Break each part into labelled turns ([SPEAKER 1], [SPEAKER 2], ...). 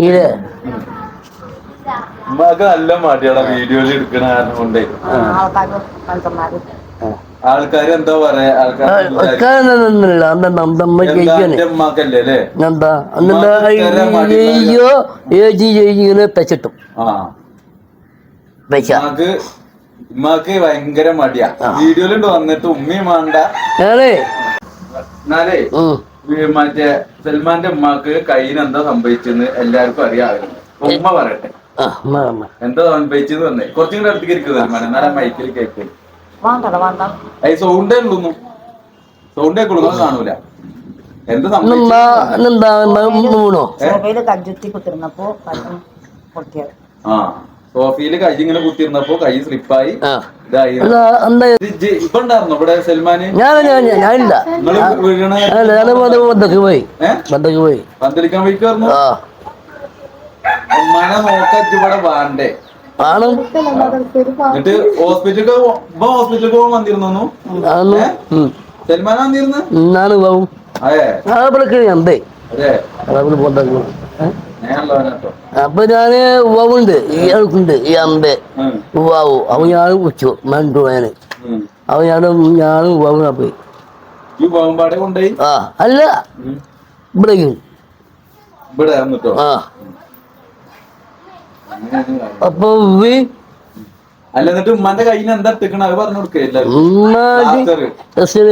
[SPEAKER 1] ഇത്
[SPEAKER 2] ഉമ്മക്ക് നല്ല മടിയാണ് വീഡിയോയിൽ എടുക്കണ കാരണം കൊണ്ടേ.
[SPEAKER 3] ആൾക്കാരും
[SPEAKER 2] എന്താ പറയാ ആൾക്കാർ
[SPEAKER 1] പെച്ചിട്ടും പെച്ച
[SPEAKER 2] ഉമ്മാക്ക് ഭയങ്കര മടിയാ. വീഡിയോയിലുണ്ട് വന്നിട്ട് ഉമ്മയും വേണ്ട. എന്നാലേ. മറ്റേ സൽമാന്റെ ഉമ്മാക്ക് കയ്യിന് എന്താ സംഭവിച്ചെന്ന് എല്ലാവർക്കും അറിയാമായിരുന്നു ഉമ്മ പറയട്ടെ. എന്താ സംഭവിച്ചെന്ന് പറഞ്ഞേ. കുറച്ചും കൂടെ അടുത്തേക്ക് ഇരിക്കും സൽമാൻ എന്നാലും മൈക്കിൽ കേൾക്കും അത് സൗണ്ടേ ഉള്ളൂ സൗണ്ടേ ഉള്ളൂ കാണൂല. എന്താ സംഭവിച്ചു
[SPEAKER 3] കുത്തിരുന്നപ്പോ
[SPEAKER 2] ആ. സോഫിയിൽ കൈ ഇങ്ങനെ കുത്തിയിരുന്നപ്പോ കൈ സ്ലിപ്പായി.
[SPEAKER 1] ആ.
[SPEAKER 2] ഇതായി. ഇപ്പൊ ഉണ്ടായിരുന്നോ ഇവിടെ സൽമാന്?
[SPEAKER 1] ഞാനില്ല പോയി.
[SPEAKER 2] പന്തലിക്കാൻ ഉമ്മാനെ നോക്കാൻ ഇവിടെ വാണ്ടേ. എന്നിട്ട് ഹോസ്പിറ്റലിൽ ഇപ്പൊ ഹോസ്പിറ്റലിൽ പോകാൻ വന്നിരുന്നു. സൽമാൻ വന്നിരുന്നു? അതെ. അതെ.
[SPEAKER 1] അപ്പൊ ഞാൻ ഉവ്വുണ്ട് ഇയാൾക്കുണ്ട് ഈ അമ്പെ ഉവാവു അവൻ ഞാൻ വിളിച്ചു മണ്ടു
[SPEAKER 2] ഞാൻ.
[SPEAKER 1] അവൻ ഞാനും ഞാനും ഉവാവുന്ന പോയി.
[SPEAKER 2] ഈ
[SPEAKER 1] ആ അല്ല.
[SPEAKER 2] ഇവിടെ ഇവിടെ
[SPEAKER 1] ആ. അപ്പൊ
[SPEAKER 2] അല്ല എന്നിട്ട് ഉമ്മാന്റെ കയ്യിൽ എന്താ എത്തിക്കണ അത് പറഞ്ഞു കൊടുക്കേ എല്ലാരും
[SPEAKER 1] ഉമ്മാടി
[SPEAKER 2] ലാസ്റ്റർ
[SPEAKER 1] ടെസ്റ്റിൽ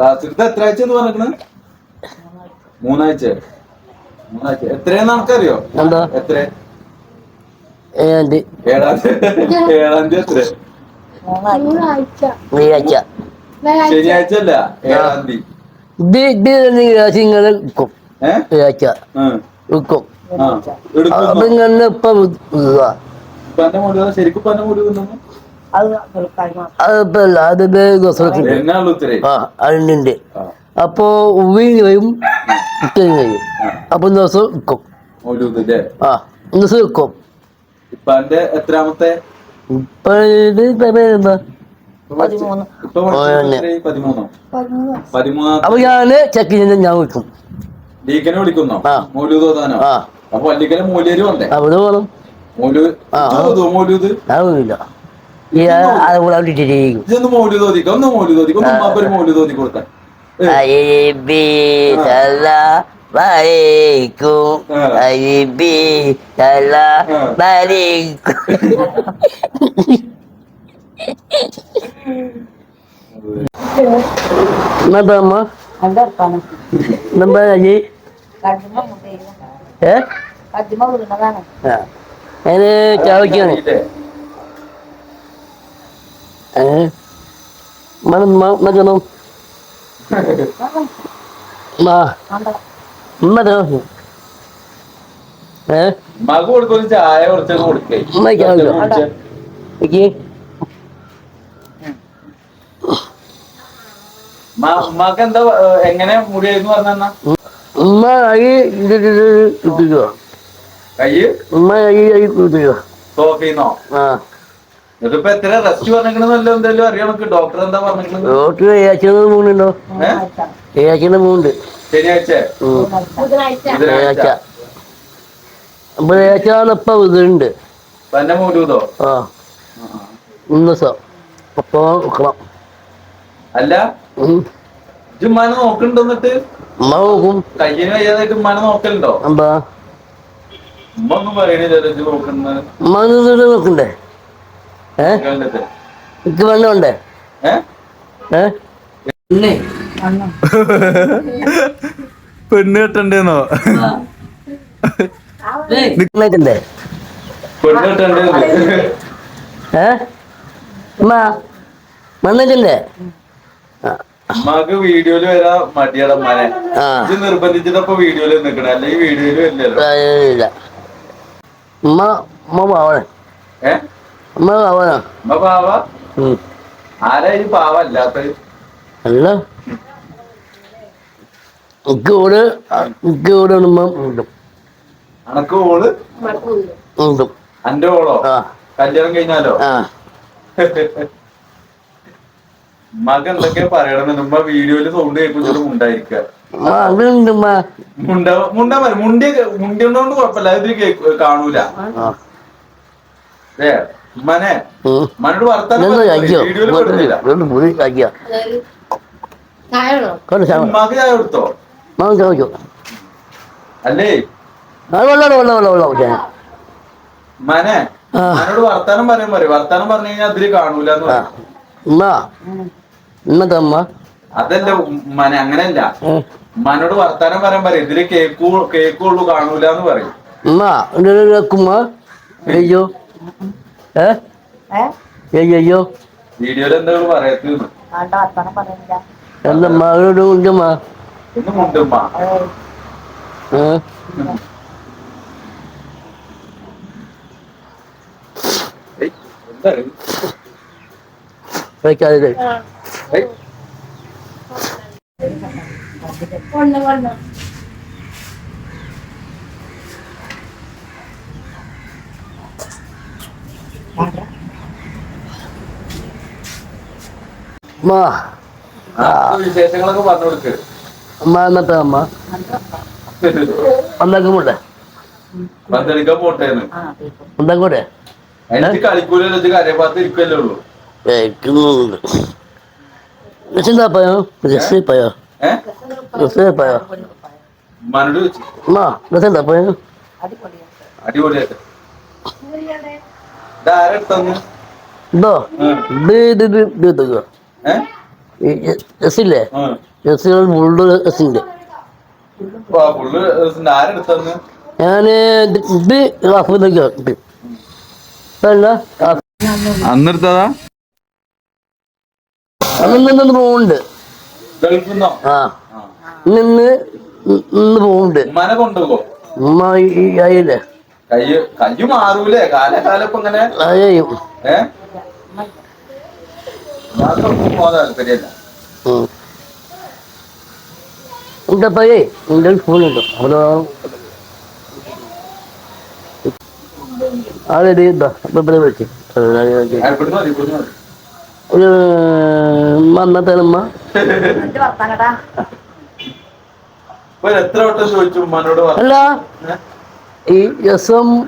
[SPEAKER 2] ലാസ്റ്റർ എത്ര ആഴ്ച എന്ന് പറഞ്ഞിക്കണ് മൂന്നാഴ്ച മൂന്നാഴ്ച. എത്രയെന്ന് നമുക്കറിയോ?
[SPEAKER 1] എന്താ?
[SPEAKER 2] എത്ര? ഏഴാം തീയതി ഏഴാം തീയതി എത്ര
[SPEAKER 1] വ്യാഴ്ച
[SPEAKER 2] ശനിയാഴ്ച അല്ല ഏഴാം തീയതി
[SPEAKER 1] വ്യാഴ്ച അപ്പൊ ഇങ്ങനെ ഇപ്പൊ
[SPEAKER 2] ശരിക്കും
[SPEAKER 3] അത് വിളിക്കാൻ
[SPEAKER 1] അതിപ്പോ അല്ല അത് ദിവസത്തിന്റെ
[SPEAKER 2] എന്നാളു ഉത്തരേ
[SPEAKER 1] ആ അതിനുണ്ട് അപ്പോ ഉവ്വി കഴിയും ഉത്തയും കഴിയും അപ്പൊ ദിവസം വിൽക്കും
[SPEAKER 2] മൗലൂദിന്റെ
[SPEAKER 1] ആ ദിവസം വിൽക്കും
[SPEAKER 2] ഇപ്പാന്റെ എത്രാമത്തെ?
[SPEAKER 1] ഇപ്പൊ ഇത് എന്താ
[SPEAKER 3] പതിമൂന്ന്.
[SPEAKER 2] ഇപ്പൊ
[SPEAKER 1] ഓനെ.
[SPEAKER 2] എത്രയായി? പതിമൂന്നോ? പതിമൂന്നാം
[SPEAKER 1] അപ്പൊ ഞാൻ ചെക്ക് ചെയ്ത് ഞാൻ വിളിക്കും
[SPEAKER 2] ലീക്കനെ വിളിക്കുന്നോ?
[SPEAKER 1] ആ.
[SPEAKER 2] മൗലൂദ് ഓതാനോ?
[SPEAKER 1] ആ.
[SPEAKER 2] അപ്പൊ പള്ളിക്കലെ മൂല്യര് വന്നേ
[SPEAKER 1] അവിടെ വേണം.
[SPEAKER 2] മൗലൂദ്
[SPEAKER 1] ആ.
[SPEAKER 2] ഇജ്ജ് ഓതുവോ മൗലൂദ്?
[SPEAKER 1] അതൊന്നുമില്ല ഈ അതുകൂടെ അവിടെ ഇട്ടിരിക്കും
[SPEAKER 2] ഇതൊന്ന് മൗലൂദ് ഓദിക്കാം ഒന്ന് മൗലൂദ് ഓദിക്കാം ഒന്ന് ഉമ്മാക്കൊരു മൗലൂദ് ഓതി കൊടുക്കാൻ
[SPEAKER 1] അയ്യബി സലാമലൈക്കും
[SPEAKER 2] ആ.
[SPEAKER 1] അയ്യബി സലാമലൈക്കും എന്താ അമ്മ
[SPEAKER 3] എന്താ എടുക്കാനും
[SPEAKER 1] എന്താ അജി
[SPEAKER 3] കജ്ജുമ്മ മുട്ടയില്ല
[SPEAKER 1] ഏ
[SPEAKER 3] കജ്ജുമ്മ വീണതാണ്
[SPEAKER 1] ആ അതിന് ചാവയ്ക്കാണ്
[SPEAKER 2] ഇല്ലേ?
[SPEAKER 1] ഏ മണം മകനോ മാ
[SPEAKER 3] വേണ്ട
[SPEAKER 1] മകനോ ഏ
[SPEAKER 2] ഉമ്മാക്ക് കൊടുക്കൊരു ചായ കൊടുക്കേ. ഉമ്മാക്ക് എന്താ എങ്ങനെ മുടിയായിരുന്നു പറഞ്ഞ
[SPEAKER 1] ഉമ്മ കൈ ഉമ്മ കൈ കൈ ഇട്ടിക്കോ
[SPEAKER 2] സോഫീന്നോ
[SPEAKER 1] ആ.
[SPEAKER 2] ഇതിപ്പോ എത്ര റെസ്റ്റ് പറഞ്ഞിക്കണെന്നല്ലോ എന്തായാലും അറിയാം ഡോക്ടർ എന്താ പറഞ്ഞിരിക്കണത്
[SPEAKER 1] ഡോക്ടർ ഏയാച്ചത് മൂന്നുണ്ടോ? ഏയാച്ചത് മൂന്നുണ്ട്.
[SPEAKER 2] ശനിയാഴ്ച.
[SPEAKER 1] അപ്പൊ ഇപ്പൊ ഇതുണ്ട്.
[SPEAKER 2] തന്നെ മൂലൂതോ
[SPEAKER 1] ആ. മൂന്ന് ദിവസം അപ്പൊ നോക്കണം
[SPEAKER 2] അല്ല ഉമ്മാനെ നോക്കണ്ടോ എന്നിട്ട്?
[SPEAKER 1] ഉമ്മ നോക്കും.
[SPEAKER 2] കയ്യിന് വയ്യാതായിട്ട് ഉമ്മാനെ നോക്കലുണ്ടോ?
[SPEAKER 1] എന്താ?
[SPEAKER 2] ഉമ്മ ഒന്നും പറയണില്ല
[SPEAKER 1] നോക്കണ്ടേ. എനിക്ക്
[SPEAKER 3] അന്ന്
[SPEAKER 2] പെണ്ണ്. കെട്ടണ്ടേന്നോ?
[SPEAKER 1] ഏ? വന്നിട്ടില്ലേ? ആ.
[SPEAKER 2] വീഡിയോയിൽ വരാ മടിയുടെ ഉമ്മാനെ. ഇത് നിർബന്ധിച്ചിട്ടപ്പോ വീഡിയോയിൽ നിക്കണേ. അല്ലെ ഈ വീഡിയോയിൽ വരില്ലല്ലോ
[SPEAKER 1] ഉമ്മ ഉമ്മ പാവണേ.
[SPEAKER 2] ഏ?
[SPEAKER 1] ഉമ്മ പാവനാ
[SPEAKER 2] പാവ. ആരാ ഈ പാവ അല്ലാത്തത്?
[SPEAKER 1] അല്ല. എനിക്ക് എനിക്ക് ഉണ്ട്.
[SPEAKER 2] അനക്ക്
[SPEAKER 1] ഓൾ
[SPEAKER 2] അന്റെ ഓളോ? കല്യാണം കഴിഞ്ഞാലോ? വീഡിയോയിൽ സൗണ്ട് മുണ്ട മുണ്ടാ കുഴപ്പമില്ല. ഇത് കാണൂല. ഏ ഉമ്മനെ മനോട് വർത്താനം പറയാൻ പറയും വർത്താനം പറഞ്ഞു കഴിഞ്ഞാൽ അതിൽ കാണൂല അതല്ല ഉമ്മനെ അങ്ങനെയല്ല
[SPEAKER 1] ഏ,
[SPEAKER 2] ഉമ്മനോട് വർത്താനം പറയാൻ പറയും. ഇതിൽ കേക്കൂ കേക്കുള്ളൂ കാണൂല എന്ന് പറയും
[SPEAKER 1] അയ്യോ.
[SPEAKER 2] വീഡിയോയിൽ
[SPEAKER 3] വർത്തമാനം പറയുന്നില്ല
[SPEAKER 1] എന്റെ മകളോട് ഉണ്ടമ്മ
[SPEAKER 2] ഒന്ന് മുണ്ടുമ്മ?
[SPEAKER 3] ഏയ്,
[SPEAKER 1] ഏ
[SPEAKER 2] ഏയ്, എന്താ ഇത്?
[SPEAKER 1] കഴിക്കാതെ
[SPEAKER 2] ഏയ്,
[SPEAKER 1] അമ്മ
[SPEAKER 2] ആ, വിശേഷങ്ങളൊക്കെ പറഞ്ഞു കൊടുക്ക്
[SPEAKER 1] അമ്മ എന്നത്തെ അമ്മ ഉണ്ടാക്കുമ്പോട്ടെ
[SPEAKER 2] പന്തളിക്കാൻ പോട്ടേന്ന്
[SPEAKER 3] ആ കേൾക്കും
[SPEAKER 1] ഉണ്ടാക്കൂടെ
[SPEAKER 2] എനിക്ക് കളിക്കൂലല്ലോ ഇത് കരയപ്പാത്ത് ഇരിക്കല്ലേ ഉള്ളൂ
[SPEAKER 1] കേൾക്കുന്നുണ്ട് രസിന്റെ പയോ രസി പയോ
[SPEAKER 2] ഏ
[SPEAKER 1] രസി പയോ
[SPEAKER 2] ഉമ്മാനോട് ചോദിച്ചു
[SPEAKER 1] അമ്മ പയോ
[SPEAKER 2] അടിപൊളിയായിട്ട് ഇതാരെടുത്തന്ന്
[SPEAKER 1] ഇതോ ഇത് ഇത് ഇത് ഈ രസില്ലേ
[SPEAKER 2] ആ.
[SPEAKER 1] മുള്ളു ഞാൻ ഇത്
[SPEAKER 2] അന്നെടുത്തതാ
[SPEAKER 1] അന്ന് പോകുന്നുണ്ട് ഇന്ന് ഇന്ന് പോകുന്നുണ്ട് ഉമ്മ ഈ- ഈ ആയില്ലേ
[SPEAKER 2] കയ്യ് കയ്യ് മാറൂലേ? കാലകാലം ഇങ്ങനെ ഉമ്മാക്കൊന്നും പോകാൻ
[SPEAKER 1] അവിടെ ഇവിടെ
[SPEAKER 2] ആ, ഇവിടുന്ന് മതി ഇവിടുന്ന് മതി.
[SPEAKER 1] ഒരു അന്നത്തെ അമ്മ അല്ല ഈ രസം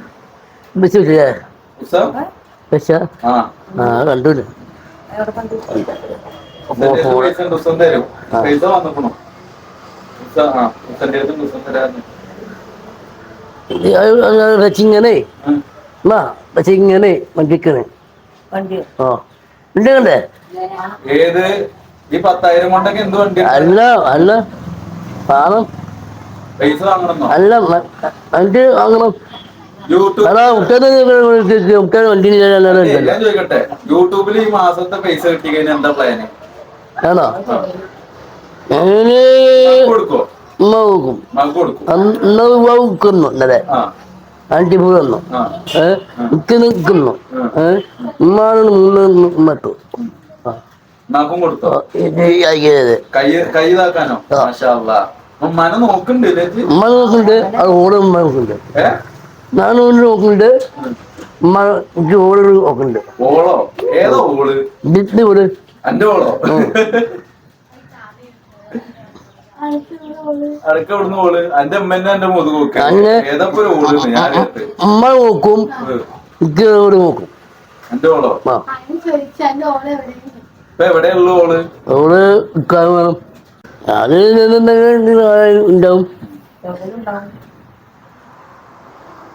[SPEAKER 2] ഉത്സവം
[SPEAKER 1] വെച്ച
[SPEAKER 2] ആ.
[SPEAKER 3] കണ്ടു
[SPEAKER 1] വെച്ചിങ്ങനെ വെച്ചിങ്ങനെ വണ്ടിക്കണേ
[SPEAKER 3] വണ്ടി.
[SPEAKER 1] ആ. ഉണ്ട് കണ്ടേ?
[SPEAKER 2] ഏത്? ഈ പത്തായിരം കൊണ്ടൊക്കെ എന്ത് വണ്ടി
[SPEAKER 1] അല്ല അല്ല. സാധനം അല്ല വണ്ടി വാങ്ങണം. അതാ മുട്ടേന്ന് മുട്ടേന്ന് വണ്ടി
[SPEAKER 2] ഞാൻ ചോദിക്കട്ടെ? യൂട്യൂബിൽ ഈ മാസത്തെ പൈസ കിട്ടി കഴിഞ്ഞാൽ എന്താ പ്ലാന്
[SPEAKER 1] ആണോ?
[SPEAKER 2] കൊടുക്കോ
[SPEAKER 1] ഉമ്മ നോക്കും
[SPEAKER 2] മകൾക്ക് കൊടുക്കും
[SPEAKER 1] അന്ന് നോക്കുന്നു ഇന്നലെ.
[SPEAKER 2] ആ.
[SPEAKER 1] ആന്റി പൂ തന്നു
[SPEAKER 2] ആ.
[SPEAKER 1] ഏ? നിക്ക് നിൽക്കുന്നു. ഏഹ് ഉമ്മാണ് മൂന്ന്
[SPEAKER 2] ഇല്ലേ?
[SPEAKER 1] ഉമ്മ നോക്കുന്നുണ്ട്. അത് ഓട് ഉമ്മ നോക്കുന്നുണ്ട്.
[SPEAKER 2] ഏ
[SPEAKER 1] ഓക്കുണ്ട് ഓട് നോക്കുന്നുണ്ട്
[SPEAKER 2] ഓളോ? ഏതോ
[SPEAKER 1] ഓൾ? ഓൾ.
[SPEAKER 2] അന്റെ ഓളോ? ഓൾ? മുതുക് നോക്കി. ഓൾ.
[SPEAKER 1] ഉമ്മ നോക്കും.
[SPEAKER 2] ഓളോ?
[SPEAKER 1] ഓൾ? വേണം. അത് ഉണ്ടാവും.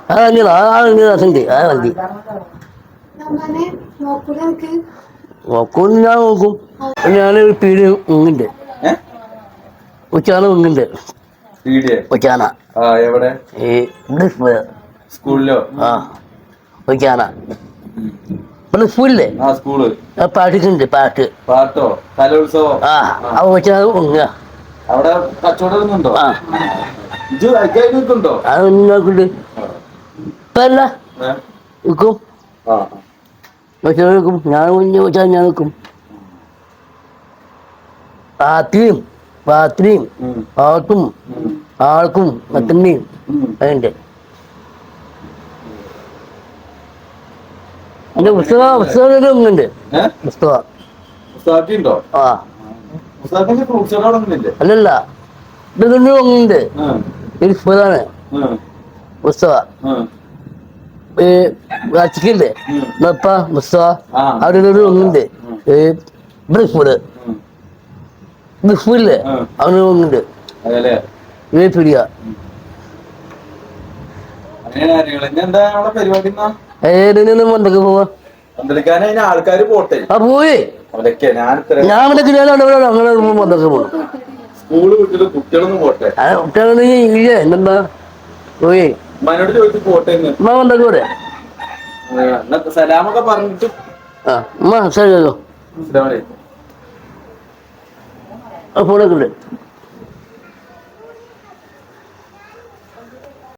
[SPEAKER 3] എവിടെയും ഉണ്ടാവും
[SPEAKER 1] ആ വണ്ടി ആ വണ്ടി രസമുണ്ട് ആ വണ്ടി നോക്കും ഞാൻ നോക്കും ഞാൻ പീടി ഉങ്ങുണ്ട് ഉച്ചാന ഉങ്ങുണ്ട് ഉച്ചാന ഈ
[SPEAKER 2] സ്കൂളിലോ
[SPEAKER 1] ആ ഉച്ചാന പിന്നെ സ്കൂളില്ലേ പാട്ട്
[SPEAKER 2] പാട്ടോ
[SPEAKER 1] ആ
[SPEAKER 2] അവിടെ ഏ?
[SPEAKER 1] നിൽക്കും പക്ഷെ നിൽക്കും ഞാൻ കുഞ്ഞു വെച്ചാൽ ഞാൻ നിൽക്കും രാത്രിയും രാത്രിയും ആൾക്കും മത്തമ്മയും
[SPEAKER 2] ഉം.
[SPEAKER 1] അതുണ്ട് എന്റെ പുസ്തകം പുസ്തകം
[SPEAKER 2] ഏ?
[SPEAKER 1] പുസ്തകം. അല്ലല്ല. ഇതൊന്നും ഒന്നുണ്ട് ഇത് മുസ്തഫ
[SPEAKER 2] ആ.
[SPEAKER 1] ഈ ചിക്കല്ലേ
[SPEAKER 2] ഉം.
[SPEAKER 1] നപ്പ മുസ്തഫ
[SPEAKER 2] ആ.
[SPEAKER 1] അവിടെ ഒരു ഒന്നുണ്ട്. ഈ ബ്രിക് ഫുഡ് ബ്രിക് ഫുഡില്ലേ അവന് ഒന്നുണ്ട്. വേപ്പിടിയ പോവാ?
[SPEAKER 2] ആൾക്കാർ പോട്ടെ.
[SPEAKER 1] ആ പോയി.
[SPEAKER 2] ഞാൻ ഇത്ര
[SPEAKER 1] ഞാൻ ഇവിടെ കിട്ടിയാലാണ് ഇവിടെ അങ്ങനെ എന്തൊക്കെ പോകും
[SPEAKER 2] സ്കൂൾ കുട്ടികളൊന്നും പോട്ടെ.
[SPEAKER 1] ആ കുട്ടികളെ എന്താ പോയി.
[SPEAKER 2] ഉമ്മാനോട് ചോദിച്ചു
[SPEAKER 1] ഉമ്മ
[SPEAKER 2] സലാമൊക്കെ പറഞ്ഞിട്ട്.
[SPEAKER 1] ആ ഉമ്മ. ആ ഫോണൊക്കെ ഉണ്ട്.